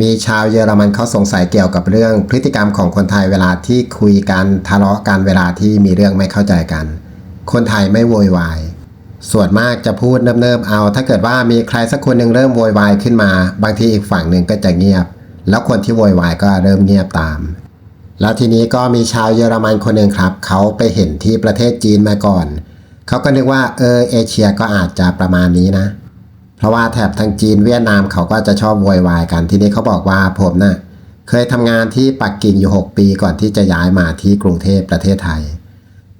มีชาวเยอรมันเขาสงสัยเกี่ยวกับเรื่องพฤติกรรมของคนไทยเวลาที่คุยกันทะเลาะกันเวลาที่มีเรื่องไม่เข้าใจกัน คนไทยไม่โวยวาย ส่วนมากจะพูดเนิบๆเอา ถ้าเกิดว่ามีใครสักคนหนึ่งเริ่มโวยวายขึ้นมา บางทีอีกฝั่งหนึ่งก็จะเงียบ แล้วคนที่โวยวายก็เริ่มเงียบตาม แล้วทีนี้ก็มีชาวเยอรมันคนหนึ่งครับ เขาไปเห็นที่ประเทศจีนมาก่อน เขาก็นึกว่าเออเอเชียก็อาจจะประมาณนี้นะเพราะว่าแถบทางจีนเวียดนามเขาก็จะชอบโวยวายกันทีนี้เขาบอกว่าผมนะ่ะเคยทำงานที่ปักกิ่งอยู่ 6 ปีก่อนที่จะย้ายมาที่กรุงเทพประเทศไทย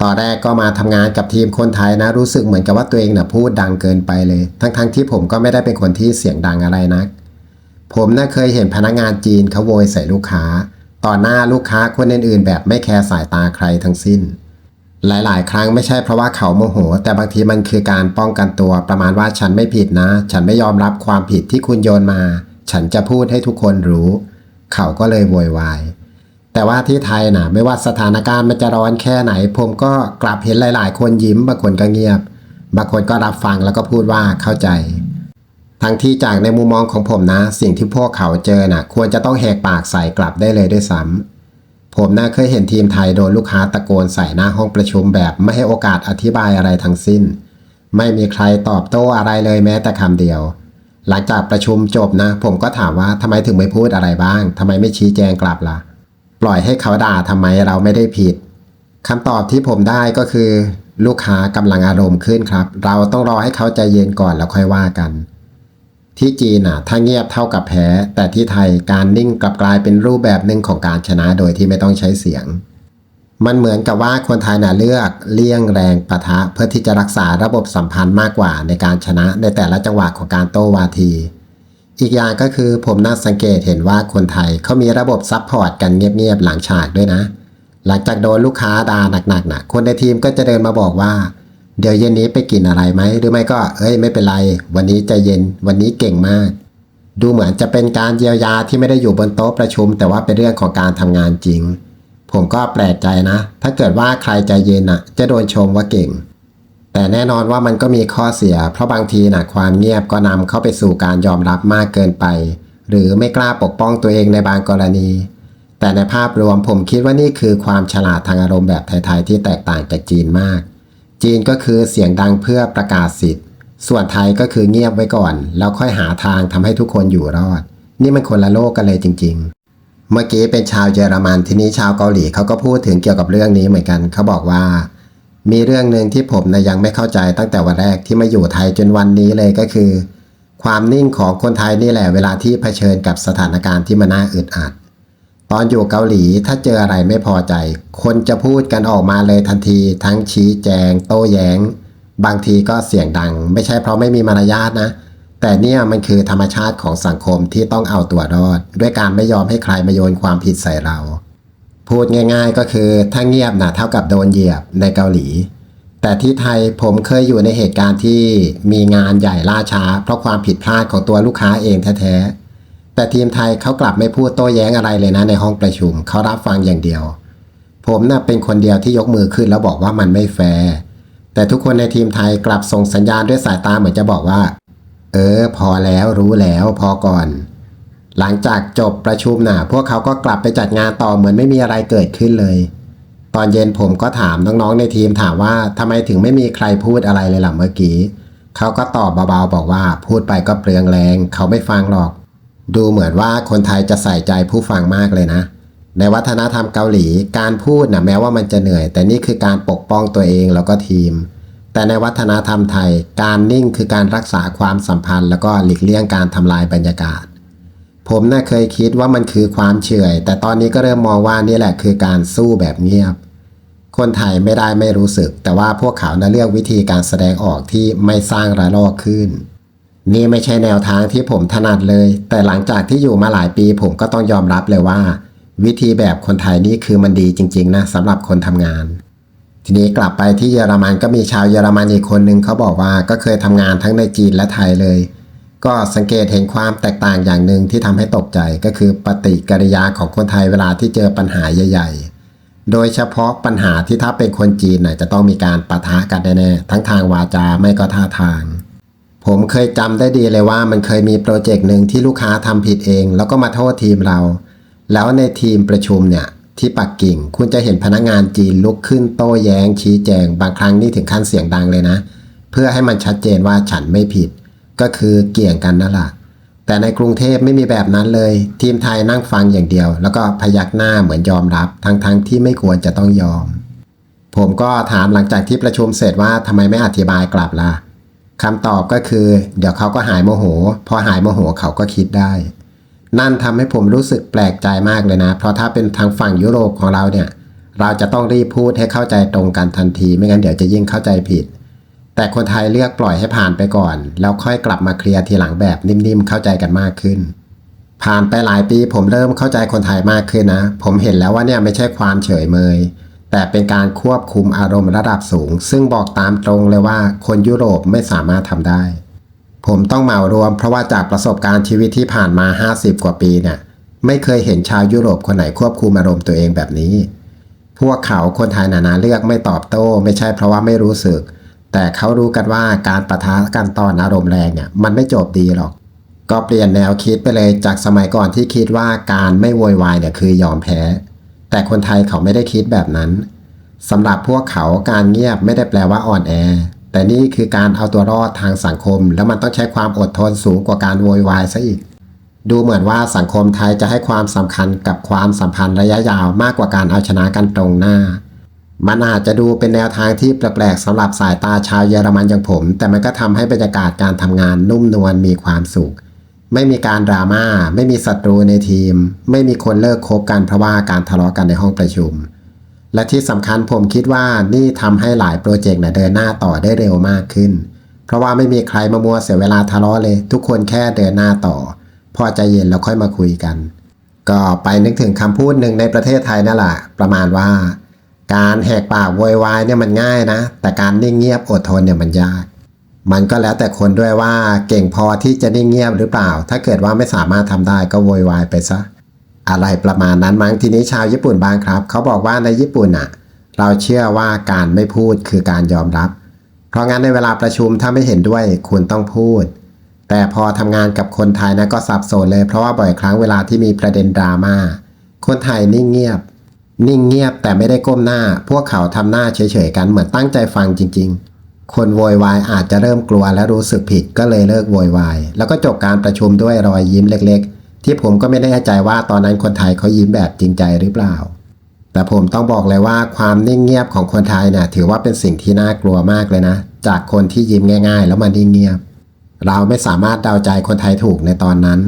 ตอนแรกก็มาทำงานกับทีมคนไทยนะรู้สึกเหมือนกับว่าตัวเองนะ่ะพูดดังเกินไปเลย ทั้งๆทที่ผมก็ไม่ได้เป็นคนที่เสียงดังอะไรนัก ผมน่าเคยเห็นพนักงานจีนเขาโวยใส่ลูกค้า ต่อหน้าลูกค้าคนอื่นๆ แบบไม่แคร์สายตาใครทั้งสิ้น หลายๆ ครั้งไม่ใช่เพราะว่าเขาโมโห แต่บางทีมันคือการป้องกันตัวประมาณว่าฉันไม่ผิดนะ ฉันไม่ยอมรับความผิดที่คุณโยนมา ฉันจะพูดให้ทุกคนรู้ เขาก็เลยโวยวายแต่ว่าที่ไทยนะไม่ว่าสถานการณ์มันจะร้อนแค่ไหน ผมก็กลับเห็นหลาย ๆ คนยิ้มบางคนก็เงียบ บางคนก็รับฟังแล้วก็พูดว่าเข้าใจ ทั้งที่จากในมุมมองของผมนะ สิ่งที่พวกเขาเจอน่ะ ควรจะต้องแหกปากใส่กลับได้เลยด้วยซ้ำ ผมน่าเคยเห็นทีมไทยโดนลูกค้าตะโกนใส่หน้าห้องประชุมแบบไม่ให้โอกาสอธิบายอะไรทั้งสิ้น ไม่มีใครตอบโต้อะไรเลยแม้แต่คำเดียว หลังจากประชุมจบนะ ผมก็ถามว่าทำไมถึงไม่พูดอะไรบ้างทำไมไม่ชี้แจงกลับล่ะ ปล่อยให้เขาด่าทำไมเราไม่ได้ผิดคำตอบที่ผมได้ก็คือ ลูกค้ากำลังอารมณ์ขึ้นครับ เราต้องรอให้เขาใจเย็นก่อนแล้วค่อยว่ากัน ที่จีนอะถ้าเงียบเท่ากับแพ้ แต่ที่ไทยการนิ่งกลับกลายเป็นรูปแบบหนึ่งของการชนะโดยที่ไม่ต้องใช้เสียง มันเหมือนกับว่าคนไทยน่ะเลือกเลี่ยงแรงปะทะเพื่อที่จะรักษาระบบสัมพันธ์มากกว่าในการชนะในแต่ละจังหวะของการโต้วาที อีกอย่างก็คือผมน่าสังเกตเห็นว่าคนไทยเขามีระบบซัพพอร์ตกันเงียบๆหลังฉากด้วยนะ หลังจากโดนลูกค้าด่าหนักๆนะคนในทีมก็จะเดินมาบอกว่า เดี๋ยวเย็นนี้ไปกินอะไรไหมหรือไม่ก็ เอ้ยไม่เป็นไร วันนี้ใจเย็นวันนี้เก่งมาก ดูเหมือนจะเป็นการเยียวยาที่ไม่ได้อยู่บนโต๊ะประชุม แต่ว่าเป็นเรื่องของการทำงานจริง ผมก็แปลกใจนะ ถ้าเกิดว่าใครใจเย็นอะ จะโดนชมว่าเก่ง แต่แน่นอนว่ามันก็มีข้อเสีย เพราะบางทีนะความเงียบก็นำเข้าไปสู่การยอมรับมากเกินไป หรือไม่กล้าปกป้องตัวเองในบางกรณี แต่ในภาพรวมผมคิดว่านี่คือความฉลาดทางอารมณ์แบบไทยๆที่แตกต่างจากจีนมาก จีนก็คือเสียงดังเพื่อประกาศสิทธิ์ ส่วนไทยก็คือเงียบไว้ก่อน แล้วค่อยหาทางทำให้ทุกคนอยู่รอด นี่มันคนละโลกกันเลยจริง ๆ เมื่อกี้เป็นชาวเยอรมันทีนี้ชาวเกาหลีเขาก็พูดถึงเกี่ยวกับเรื่องนี้เหมือนกันเขาบอกว่า มีเรื่องหนึ่งที่ผมนะยังไม่เข้าใจตั้งแต่วันแรกที่มาอยู่ไทยจนวันนี้เลยก็คือ ความนิ่งของคนไทยนี่แหละเวลาที่เผชิญกับสถานการณ์ที่มันน่าอึดอัด ตอนอยู่เกาหลีถ้าเจออะไรไม่พอใจ คนจะพูดกันออกมาเลยทันทีทั้งชี้แจง โต้แย้ง บางทีก็เสียงดัง ไม่ใช่เพราะไม่มีมารยาทนะ แต่เนี่ยมันคือธรรมชาติของสังคมที่ต้องเอาตัวรอด ด้วยการไม่ยอมให้ใครมาโยนความผิดใส่เรา พูดง่ายๆก็คือถ้าเงียบนะเท่ากับโดนเหยียบในเกาหลี แต่ที่ไทยผมเคยอยู่ในเหตุการณ์ที่มีงานใหญ่ล่าช้า เพราะความผิดพลาดของตัวลูกค้าเองแท้ๆ แต่ทีมไทยเขากลับไม่พูดโต้แย้งอะไรเลยนะในห้องประชุมเขารับฟังอย่างเดียว ผมน่ะเป็นคนเดียวที่ยกมือขึ้นแล้วบอกว่ามันไม่แฟร์แต่ทุกคนในทีมไทยกลับส่งสัญญาณด้วยสายตาเหมือนจะบอกว่า เออ พอแล้วรู้แล้วพอก่อน หลังจากจบประชุมน่ะ พวกเขาก็กลับไปจัดงานต่อเหมือนไม่มีอะไรเกิดขึ้นเลย ตอนเย็นผมก็ถามน้องๆในทีมถามว่าทำไมถึงไม่มีใครพูดอะไรเลยล่ะเมื่อกี้เขาก็ตอบเบาๆบอกว่า พูดไปก็เปลืองแรง เขาไม่ฟังหรอก ดูเหมือนว่าคนไทยจะใส่ใจผู้ฟังมากเลยนะ ในวัฒนธรรมเกาหลีการพูดนะแม้ว่ามันจะเหนื่อย แต่นี่คือการปกป้องตัวเองแล้วก็ทีม แต่ในวัฒนธรรมไทย การนิ่งคือการรักษาความสัมพันธ์ แล้วก็หลีกเลี่ยงการทำลายบรรยากาศ ผมน่ะเคยคิดว่ามันคือความเฉื่อยแต่ตอนนี้ก็เริ่มมองว่านี่แหละคือการสู้แบบเงียบ คนไทยไม่ได้ไม่รู้สึก แต่ว่าพวกเขาน่ะเลือกวิธีการแสดงออกที่ไม่สร้างระลอกขึ้น นี่ไม่ใช่แนวทางที่ผมถนัดเลย แต่หลังจากที่อยู่มาหลายปีผมก็ต้องยอมรับเลยว่า วิธีแบบคนไทยนี่คือมันดีจริง ๆ นะสำหรับคนทำงาน ทีนี้กลับไปที่เยอรมันก็มีชาวเยอรมันอีกคนหนึ่งเขาบอกว่าก็เคยทำงานทั้งในจีนและไทยเลย ก็สังเกตเห็นความแตกต่างอย่างหนึ่งที่ทำให้ตกใจก็คือปฏิกิริยาของคนไทยเวลาที่เจอปัญหาใหญ่ ๆโดยเฉพาะปัญหาที่ถ้าเป็นคนจีนน่ะจะต้องมีการปะทะกันแน่ๆทั้งทางวาจาไม่ก็ท่าทาง ผมเคยจำได้ดีเลยว่ามันเคยมีโปรเจกต์หนึ่งที่ลูกค้าทำผิดเอง แล้วก็มาโทษทีมเรา แล้วในทีมประชุมเนี่ยที่ปักกิ่ง คุณจะเห็นพนักงานจีนลุกขึ้นโต้แย้ง ชี้แจง บางครั้งนี่ถึงขั้นเสียงดังเลยนะ เพื่อให้มันชัดเจนว่าฉันไม่ผิด ก็คือเกี่ยงกันนั่นแหละแต่ในกรุงเทพไม่มีแบบนั้นเลย ทีมไทยนั่งฟังอย่างเดียว แล้วก็พยักหน้าเหมือนยอมรับ ทั้งๆที่ไม่ควรจะต้องยอม ผมก็ถามหลังจากที่ประชุมเสร็จว่าทำไมไม่อธิบายกลับล่ะ คำตอบก็คือ เดี๋ยวเขาก็หายโมโห พอหายโมโหเขาก็คิดได้ นั่นทำให้ผมรู้สึกแปลกใจมากเลยนะ เพราะถ้าเป็นทางฝั่งยุโรปของเราเนี่ย เราจะต้องรีบพูดให้เข้าใจตรงกันทันที ไม่งั้นเดี๋ยวจะยิ่งเข้าใจผิด แต่คนไทยเลือกปล่อยให้ผ่านไปก่อน แล้วค่อยกลับมาเคลียร์ทีหลังแบบนิ่มๆเข้าใจกันมากขึ้น ผ่านไปหลายปีผมเริ่มเข้าใจคนไทยมากขึ้นนะ ผมเห็นแล้วว่าเนี่ยไม่ใช่ความเฉยเมย แต่เป็นการควบคุมอารมณ์ระดับสูง ซึ่งบอกตามตรงเลยว่าคนยุโรปไม่สามารถทำได้ ผมต้องเหมารวมเพราะว่าจากประสบการณ์ชีวิตที่ผ่านมา 50 กว่าปีเนี่ยไม่เคยเห็นชาวยุโรปคนไหนควบคุมอารมณ์ตัวเองแบบนี้ พวกเขาคนไทยนานาเลือกไม่ตอบโต้ ไม่ใช่เพราะว่าไม่รู้สึก แต่เขารู้กันว่าการประทะกันตอนอารมณ์แรงเนี่ยมันไม่จบดีหรอก ก็เปลี่ยนแนวคิดไปเลยจากสมัยก่อนที่คิดว่าการไม่โวยวายเนี่ยคือยอมแพ้ แต่คนไทยเขาไม่ได้คิดแบบนั้นสำหรับพวกเขาการเงียบไม่ได้แปลว่าอ่อนแอ แต่นี่คือการเอาตัวรอดทางสังคม แล้วมันต้องใช้ความอดทนสูงกว่าการโวยวายซะอีก ดูเหมือนว่าสังคมไทยจะให้ความสำคัญกับความสัมพันธ์ระยะยาวมากกว่าการเอาชนะกันตรงหน้า มันอาจจะดูเป็นแนวทางที่แปลกๆสำหรับสายตาชาวเยอรมันอย่างผม แต่มันก็ทำให้บรรยากาศการทำงานนุ่มนวลมีความสุข ไม่มีการดราม่า ไม่มีศัตรูในทีม ไม่มีคนเลิกคบกันเพราะว่าการทะเลาะกันในห้องประชุม และที่สำคัญผมคิดว่านี่ทำให้หลายโปรเจกต์นะเดินหน้าต่อได้เร็วมากขึ้น เพราะว่าไม่มีใครมามัวเสียเวลาทะเลาะเลย ทุกคนแค่เดินหน้าต่อ พอใจเย็นแล้วค่อยมาคุยกัน ก็ไปนึกถึงคำพูดหนึ่งในประเทศไทยนั่นแหละประมาณว่า การแหกปากโวยวายเนี่ยมันง่ายนะ แต่การนิ่งเงียบอดทนเนี่ยมันยาก มันก็แล้วแต่คนด้วยว่าเก่งพอที่จะนิ่งเงียบหรือเปล่า ถ้าเกิดว่าไม่สามารถทำได้ก็โวยวายไปซะ อะไรประมาณนั้นมั้งทีนี้ชาวญี่ปุ่นบางครับ เขาบอกว่าในญี่ปุ่นอะเราเชื่อว่าการไม่พูดคือการยอมรับ เพราะงั้นในเวลาประชุมถ้าไม่เห็นด้วยคุณต้องพูด แต่พอทำงานกับคนไทยนะก็สับสนเลยเพราะว่าบ่อยครั้งเวลาที่มีประเด็นดราม่าคนไทยนิ่งเงียบ นิ่งเงียบแต่ไม่ได้ก้มหน้า พวกเขาทำหน้าเฉยๆกันเหมือนตั้งใจฟังจริง ๆ คนโวยวายอาจจะเริ่มกลัวและรู้สึกผิดก็เลยเลิกโวยวาย แล้วก็จบการประชุมด้วยรอยยิ้มเล็ก ๆ ที่ผมก็ไม่แน่ใจว่าตอนนั้นคนไทยเขายิ้มแบบจริงใจหรือเปล่า แต่ผมต้องบอกเลยว่าความนิ่งเงียบของคนไทยเนี่ยถือว่าเป็นสิ่งที่น่ากลัวมากเลยนะ จากคนที่ยิ้มง่าย ๆ แล้วมานิ่งเงียบ เราไม่สามารถเดาใจคนไทยถูกในตอนนั้น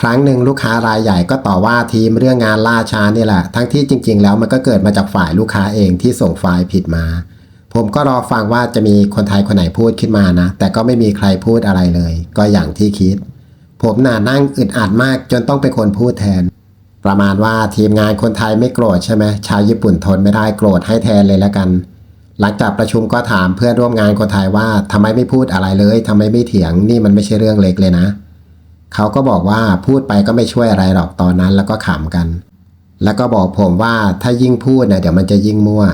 ครั้งหนึ่งลูกค้ารายใหญ่ก็ต่อว่าทีมเรื่องงานล่าช้านี่แหละ ทั้งที่จริง ๆ แล้วมันก็เกิดมาจากฝ่ายลูกค้าเองที่ส่งไฟล์ผิดมา ผมก็รอฟังว่าจะมีคนไทยคนไหนพูดขึ้นมานะ แต่ก็ไม่มีใครพูดอะไรเลย ก็อย่างที่คิด ผมน่านั่งอึดอัดมากจนต้องเป็นคนพูดแทน ประมาณว่าทีมงานคนไทยไม่โกรธใช่ไหมชาวญี่ปุ่นทนไม่ได้โกรธให้แทนเลยแล้วกัน หลังจากประชุมก็ถามเพื่อนร่วมงานคนไทยว่าทำไมไม่พูดอะไรเลยทำไมไม่เถียงนี่มันไม่ใช่เรื่องเล็กเลยนะ เขาก็บอกว่าพูดไปก็ไม่ช่วยอะไรหรอกตอนนั้นแล้วก็ขำกัน แล้วก็บอกผมว่าถ้ายิ่งพูดเนี่ยเดี๋ยวมันจะยิ่งมั่ว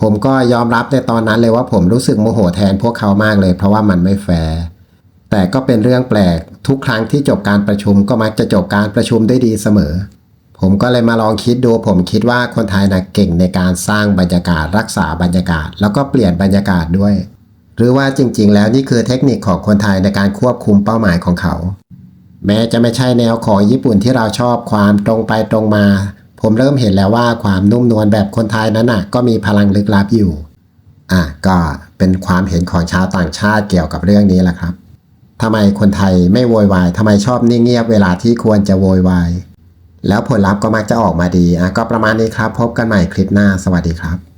ผมก็ยอมรับในตอนนั้นเลยว่าผมรู้สึกโมโหแทนพวกเขามากเลย เพราะว่ามันไม่แฟร์แต่ก็เป็นเรื่องแปลกทุกครั้งที่จบการประชุมก็มักจะจบการประชุมด้วยดีเสมอ ผมก็เลยมาลองคิดดู ผมคิดว่าคนไทยนะเก่งในการสร้างบรรยากาศรักษาบรรยากาศ แล้วก็เปลี่ยนบรรยากาศด้วย หรือว่าจริง ๆ แล้วนี่คือเทคนิคของคนไทยในการควบคุมเป้าหมายของเขา แม้จะไม่ใช่แนวของญี่ปุ่นที่เราชอบความตรงไปตรงมา ผมเริ่มเห็นแล้วว่าความนุ่มนวลแบบคนไทยนั้นน่ะ ก็มีพลังลึกลับอยู่ อะก็เป็นความเห็นของชาวต่างชาติเกี่ยวกับเรื่องนี้แหละครับทำไมคนไทยไม่โวยวายทำไมชอบนิ่งเงียบเวลาที่ควรจะโวยวายแล้วผลลัพธ์ก็มักจะออกมาดีอะก็ประมาณนี้ครับ พบกันใหม่คลิปหน้าสวัสดีครับ